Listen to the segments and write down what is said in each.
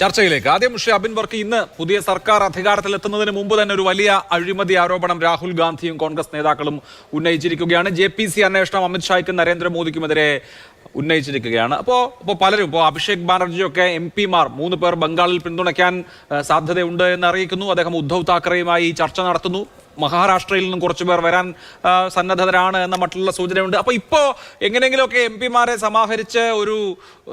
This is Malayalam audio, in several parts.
ചർച്ചയിലേക്ക്. ആദ്യം ശ്രീ അബിൻ വർക്ക് ഇന്ന് പുതിയ സർക്കാർ അധികാരത്തിലെത്തുന്നതിന് മുമ്പ് തന്നെ ഒരു വലിയ അഴിമതി ആരോപണം രാഹുൽ ഗാന്ധിയും കോൺഗ്രസ് നേതാക്കളും ഉന്നയിച്ചിരിക്കുകയാണ്. ജെ അന്വേഷണം അമിത്ഷായ്ക്കും നരേന്ദ്രമോദിക്കുമെതിരെ ഉന്നയിച്ചിരിക്കുകയാണ്. അപ്പോൾ ഇപ്പോൾ പലരും ഇപ്പോൾ അഭിഷേക് ബാനർജിയൊക്കെ എം പിമാർ മൂന്ന് പേർ ബംഗാളിൽ പിന്തുണയ്ക്കാൻ സാധ്യതയുണ്ട് എന്ന് അറിയിക്കുന്നു. അദ്ദേഹം ഉദ്ധവ് താക്കറെയുമായി ചർച്ച നടത്തുന്നു. മഹാരാഷ്ട്രയിൽ നിന്നും കുറച്ചു പേർ വരാൻ സന്നദ്ധതരാണ് എന്ന മറ്റുള്ള സൂചനയുണ്ട്. അപ്പോൾ ഇപ്പോൾ എങ്ങനെയെങ്കിലുമൊക്കെ എം പിമാരെ സമാഹരിച്ച് ഒരു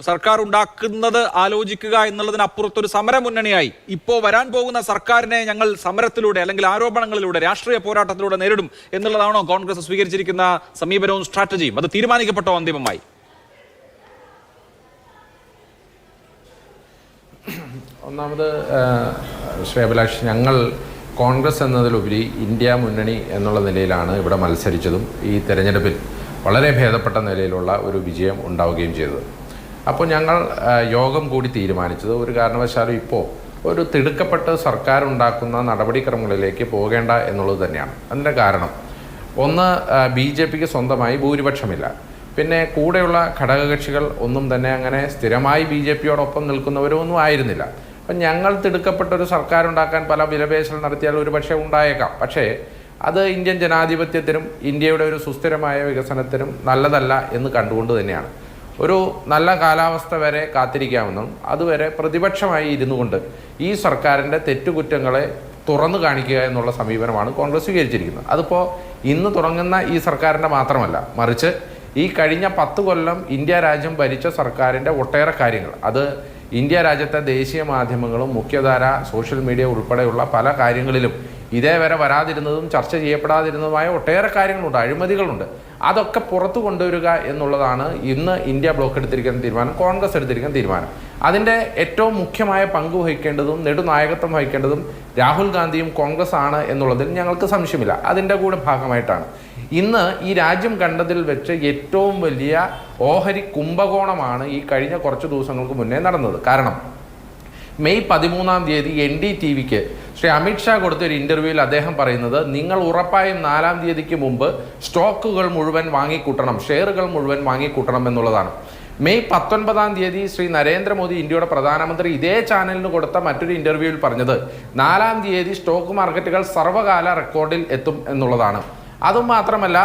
സർക്കാർ ഉണ്ടാക്കുന്നത് ആലോചിക്കുക എന്നുള്ളതിനപ്പുറത്തൊരു സമര മുന്നണിയായി ഇപ്പോൾ വരാൻ പോകുന്ന സർക്കാരിനെ ഞങ്ങൾ സമരത്തിലൂടെ അല്ലെങ്കിൽ ആരോപണങ്ങളിലൂടെ രാഷ്ട്രീയ പോരാട്ടത്തിലൂടെ നേരിടും എന്നുള്ളതാണോ കോൺഗ്രസ് സ്വീകരിച്ചിരിക്കുന്ന സമീപനവും സ്ട്രാറ്റജിയും? അത് തീരുമാനിക്കപ്പെട്ടോ അന്തിമമായി? ഒന്നാമത് ശ്രേബലാഷ് ഞങ്ങൾ കോൺഗ്രസ് എന്നതിലുപരി ഇന്ത്യ മുന്നണി എന്നുള്ള നിലയിലാണ് ഇവിടെ മത്സരിച്ചതും ഈ തെരഞ്ഞെടുപ്പിൽ വളരെ ഭേദപ്പെട്ട നിലയിലുള്ള ഒരു വിജയം ഉണ്ടാവുകയും ചെയ്തത്. അപ്പോൾ ഞങ്ങൾ യോഗം കൂടി തീരുമാനിച്ചത് ഒരു കാരണവശാലും ഇപ്പോൾ ഒരു തിടുക്കപ്പെട്ട് സർക്കാർ ഉണ്ടാക്കുന്ന നടപടിക്രമങ്ങളിലേക്ക് പോകേണ്ട എന്നുള്ളത് തന്നെയാണ്. അതിന്റെ കാരണം ഒന്ന് ബി ജെ പിക്ക് സ്വന്തമായി ഭൂരിപക്ഷമില്ല. പിന്നെ കൂടെയുള്ള ഘടകകക്ഷികൾ ഒന്നും തന്നെ അങ്ങനെ സ്ഥിരമായി ബി ജെ പിയോടൊപ്പം നിൽക്കുന്നവരോ ഒന്നും ആയിരുന്നില്ല. അപ്പം ഞങ്ങൾ തിടുക്കപ്പെട്ട ഒരു സർക്കാർ ഉണ്ടാക്കാൻ പല വിലപേശൽ നടത്തിയാൽ ഒരു പക്ഷേ ഉണ്ടായേക്കാം. പക്ഷേ അത് ഇന്ത്യൻ ജനാധിപത്യത്തിനും ഇന്ത്യയുടെ ഒരു സുസ്ഥിരമായ വികസനത്തിനും നല്ലതല്ല എന്ന് കണ്ടുകൊണ്ട് തന്നെയാണ്. ഒരു നല്ല കാലാവസ്ഥ വരെ കാത്തിരിക്കാമെന്നും അതുവരെ പ്രതിപക്ഷമായി ഇരുന്നു കൊണ്ട് ഈ സർക്കാരിന്റെ തെറ്റുകുറ്റങ്ങളെ തുറന്നു കാണിക്കുക എന്നുള്ള സമീപനമാണ് കോൺഗ്രസ് സ്വീകരിച്ചിരിക്കുന്നത്. അതിപ്പോൾ ഇന്ന് തുടങ്ങുന്ന ഈ സർക്കാരിന്റെ മാത്രമല്ല മറിച്ച് ഈ കഴിഞ്ഞ പത്ത് കൊല്ലം ഇന്ത്യ രാജ്യം ഭരിച്ച സർക്കാരിന്റെ ഒട്ടേറെ കാര്യങ്ങൾ. അത് ഇന്ത്യ രാജ്യത്തെ ദേശീയ മാധ്യമങ്ങളും മുഖ്യധാര സോഷ്യൽ മീഡിയ ഉൾപ്പെടെയുള്ള പല കാര്യങ്ങളിലും ഇതേവരെ വരാതിരുന്നതും ചർച്ച ചെയ്യപ്പെടാതിരുന്നതുമായ ഒട്ടേറെ കാര്യങ്ങളുണ്ട് അഴിമതികളുണ്ട്. അതൊക്കെ പുറത്തു കൊണ്ടുവരിക എന്നുള്ളതാണ് ഇന്ന് ഇന്ത്യ ബ്ലോക്ക് എടുത്തിരിക്കുന്ന തീരുമാനം കോൺഗ്രസ് എടുത്തിരിക്കുന്ന തീരുമാനം. അതിന്റെ ഏറ്റവും മുഖ്യമായ പങ്ക് വഹിക്കേണ്ടതും നെടുനായകത്വം വഹിക്കേണ്ടതും രാഹുൽ ഗാന്ധിയും കോൺഗ്രസ് ആണ് എന്നുള്ളതിൽ ഞങ്ങൾക്ക് സംശയമില്ല. അതിന്റെ കൂടെ ഭാഗമായിട്ടാണ്. ഇന്ന് ഈ രാജ്യം കണ്ടതിൽ വെച്ച് ഏറ്റവും വലിയ ഓഹരി കുംഭകോണമാണ് ഈ കഴിഞ്ഞ കുറച്ച് ദിവസങ്ങൾക്ക് മുന്നേ നടന്നത്. കാരണം മെയ് പതിമൂന്നാം തീയതി എൻ ഡി ടി വിക്ക് ശ്രീ അമിത്ഷാ കൊടുത്ത ഒരു ഇന്റർവ്യൂവിൽ അദ്ദേഹം പറയുന്നത് നിങ്ങൾ ഉറപ്പായും നാലാം തീയതിക്ക് മുമ്പ് സ്റ്റോക്കുകൾ മുഴുവൻ വാങ്ങിക്കൂട്ടണം ഷെയറുകൾ മുഴുവൻ വാങ്ങിക്കൂട്ടണം എന്നുള്ളതാണ്. മെയ് പത്തൊൻപതാം തീയതി ശ്രീ നരേന്ദ്രമോദി ഇന്ത്യയുടെ പ്രധാനമന്ത്രി ഇതേ ചാനലിന് കൊടുത്ത മറ്റൊരു ഇന്റർവ്യൂവിൽ പറഞ്ഞത് നാലാം തീയതി സ്റ്റോക്ക് മാർക്കറ്റുകൾ സർവകാല റെക്കോർഡിൽ എത്തും എന്നുള്ളതാണ്. അതും മാത്രമല്ല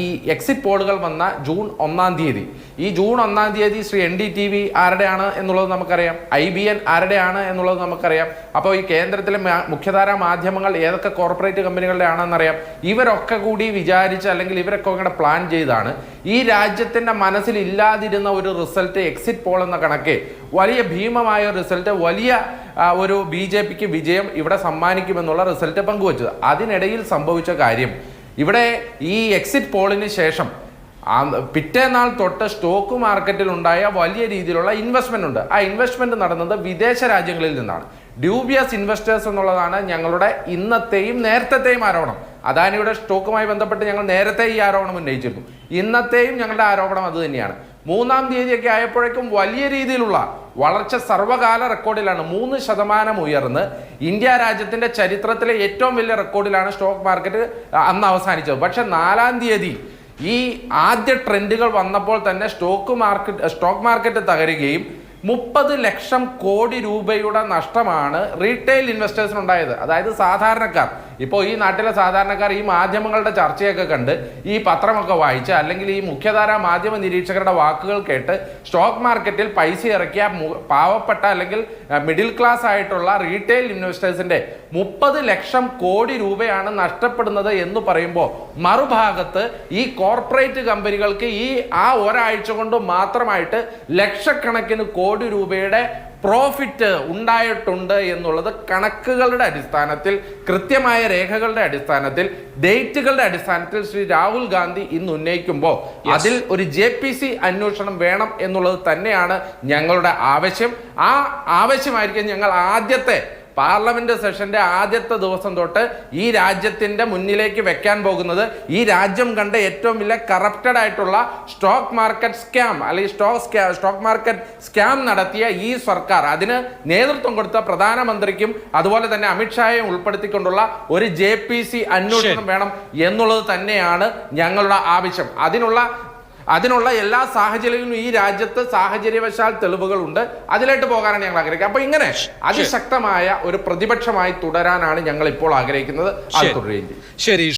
ഈ എക്സിറ്റ് പോളുകൾ വന്ന ജൂൺ ഒന്നാം തീയതി. ഈ ജൂൺ ഒന്നാം തീയതി Shri N D T V ആരുടെയാണ് എന്നുള്ളത് നമുക്കറിയാം. ഐ ബി എൻ ആരുടെയാണ് എന്നുള്ളത് നമുക്കറിയാം. അപ്പോൾ ഈ കേന്ദ്രത്തിലെ മുഖ്യധാര മാധ്യമങ്ങൾ ഏതൊക്കെ കോർപ്പറേറ്റ് കമ്പനികളുടെ ആണെന്നറിയാം ഇവരൊക്കെ കൂടി വിചാരിച്ച് അല്ലെങ്കിൽ ഇവരൊക്കെ കൂടെ പ്ലാൻ ചെയ്താണ്. ഈ രാജ്യത്തിന്റെ മനസ്സിൽ ഇല്ലാതിരുന്ന ഒരു റിസൾട്ട് എക്സിറ്റ് പോൾ എന്ന കണക്ക് വലിയ ഭീമമായ റിസൾട്ട് വലിയ ഒരു ബി ജെ പിക്ക് വിജയം ഇവിടെ സമ്മാനിക്കുമെന്നുള്ള റിസൾട്ട് പങ്കുവച്ചത്. അതിനിടയിൽ സംഭവിച്ച കാര്യം ഇവിടെ ഈ എക്സിറ്റ് പോളിന് ശേഷം പിറ്റേനാൾ തൊട്ട് സ്റ്റോക്ക് മാർക്കറ്റിൽ ഉണ്ടായ വലിയ രീതിയിലുള്ള ഇൻവെസ്റ്റ്മെന്റ് ഉണ്ട്. ആ ഇൻവെസ്റ്റ്മെന്റ് നടന്നത് വിദേശ രാജ്യങ്ങളിൽ നിന്നാണ്. ഡ്യൂബിയസ് ഇൻവെസ്റ്റേഴ്സ് എന്നുള്ളതാണ് ഞങ്ങളുടെ ഇന്നത്തെയും നേരത്തെയും ആരോപണം. അദാനിയുടെ സ്റ്റോക്കുമായി ബന്ധപ്പെട്ട് ഞങ്ങൾ നേരത്തെ ഈ ആരോപണം ഉന്നയിച്ചിരുന്നു. ഇന്നത്തെയും ഞങ്ങളുടെ ആരോപണം അത് തന്നെയാണ്. മൂന്നാം തീയതിയൊക്കെ ആയപ്പോഴേക്കും വലിയ രീതിയിലുള്ള വളർച്ച സർവകാല റെക്കോർഡിലാണ്. മൂന്ന് ശതമാനം ഉയർന്ന്. ഇന്ത്യ രാജ്യത്തിന്റെ ചരിത്രത്തിലെ ഏറ്റവും വലിയ റെക്കോർഡിലാണ് സ്റ്റോക്ക് മാർക്കറ്റ് അന്ന് അവസാനിച്ചത്. പക്ഷെ നാലാം തീയതി ഈ ആദ്യ ട്രെൻഡുകൾ വന്നപ്പോൾ തന്നെ സ്റ്റോക്ക് മാർക്കറ്റ് സ്റ്റോക്ക് മാർക്കറ്റ് തകരുകയും മുപ്പത് ലക്ഷം കോടി രൂപയുടെ നഷ്ടമാണ് റീറ്റെയിൽ ഇൻവെസ്റ്റേഴ്സിന് ഉണ്ടായത്. അതായത് സാധാരണക്കാർ. ഇപ്പോൾ ഈ നാട്ടിലെ സാധാരണക്കാർ ഈ മാധ്യമങ്ങളുടെ ചർച്ചയൊക്കെ കണ്ട് ഈ പത്രമൊക്കെ വായിച്ച് അല്ലെങ്കിൽ ഈ മുഖ്യധാര മാധ്യമ നിരീക്ഷകരുടെ വാക്കുകൾ കേട്ട് സ്റ്റോക്ക് മാർക്കറ്റിൽ പൈസ ഇറക്കിയ പാവപ്പെട്ട അല്ലെങ്കിൽ മിഡിൽ ക്ലാസ് ആയിട്ടുള്ള റീറ്റെയിൽ ഇൻവെസ്റ്റേഴ്സിന്റെ മുപ്പത് ലക്ഷം കോടി രൂപയാണ് നഷ്ടപ്പെടുന്നത് എന്ന് പറയുമ്പോൾ മറുഭാഗത്ത് ഈ കോർപ്പറേറ്റ് കമ്പനികൾക്ക് ഈ ആ ഒരാഴ്ച കൊണ്ട് മാത്രമായിട്ട് ലക്ഷക്കണക്കിന് കോടി രൂപയുടെ പ്രോഫിറ്റ് ഉണ്ടായിട്ടുണ്ട് എന്നുള്ളത് കണക്കുകളുടെ അടിസ്ഥാനത്തിൽ കൃത്യമായ രേഖകളുടെ അടിസ്ഥാനത്തിൽ ഡേറ്റുകളുടെ അടിസ്ഥാനത്തിൽ ശ്രീ രാഹുൽ ഗാന്ധി ഇന്ന് ഉന്നയിക്കുമ്പോൾ അതിൽ ഒരു ജെ പി സി അന്വേഷണം വേണം എന്നുള്ളത് തന്നെയാണ് ഞങ്ങളുടെ ആവശ്യം. ആ ആവശ്യമായിരിക്കും ഞങ്ങൾ ആദ്യത്തെ പാർലമെന്റ് സെഷന്റെ ആദ്യത്തെ ദിവസം തൊട്ട് ഈ രാജ്യത്തിന്റെ മുന്നിലേക്ക് വെക്കാൻ പോകുന്നത് ഈ രാജ്യം കണ്ട ഏറ്റവും വലിയ കറപ്റ്റഡ് ആയിട്ടുള്ള സ്റ്റോക്ക് മാർക്കറ്റ് സ്കാം അല്ലെങ്കിൽ സ്റ്റോക്ക് സ്റ്റോക്ക് മാർക്കറ്റ് സ്കാം നടത്തിയ ഈ സർക്കാർ അതിന് നേതൃത്വം കൊടുത്ത പ്രധാനമന്ത്രിക്കും അതുപോലെ തന്നെ അമിത്ഷായെയും ഉൾപ്പെടുത്തിക്കൊണ്ടുള്ള ഒരു ജെ പി സി അന്വേഷണം വേണം എന്നുള്ളത് തന്നെയാണ് ഞങ്ങളുടെ ആവശ്യം. അതിനുള്ള അതിനുള്ള എല്ലാ സാഹചര്യങ്ങളും ഈ രാജ്യത്ത് സാഹചര്യവശാൽ തെളിവുകളുണ്ട്. അതിലേക്ക് പോകാനാണ് ഞങ്ങൾ ആഗ്രഹിക്കുന്നത് അപ്പൊ ഇങ്ങനെ അതിശക്തമായ ഒരു പ്രതിപക്ഷമായി തുടരാനാണ് ഞങ്ങൾ ഇപ്പോൾ ആഗ്രഹിക്കുന്നത്. അത്. തുടരുകയും ചെയ്യും ശരി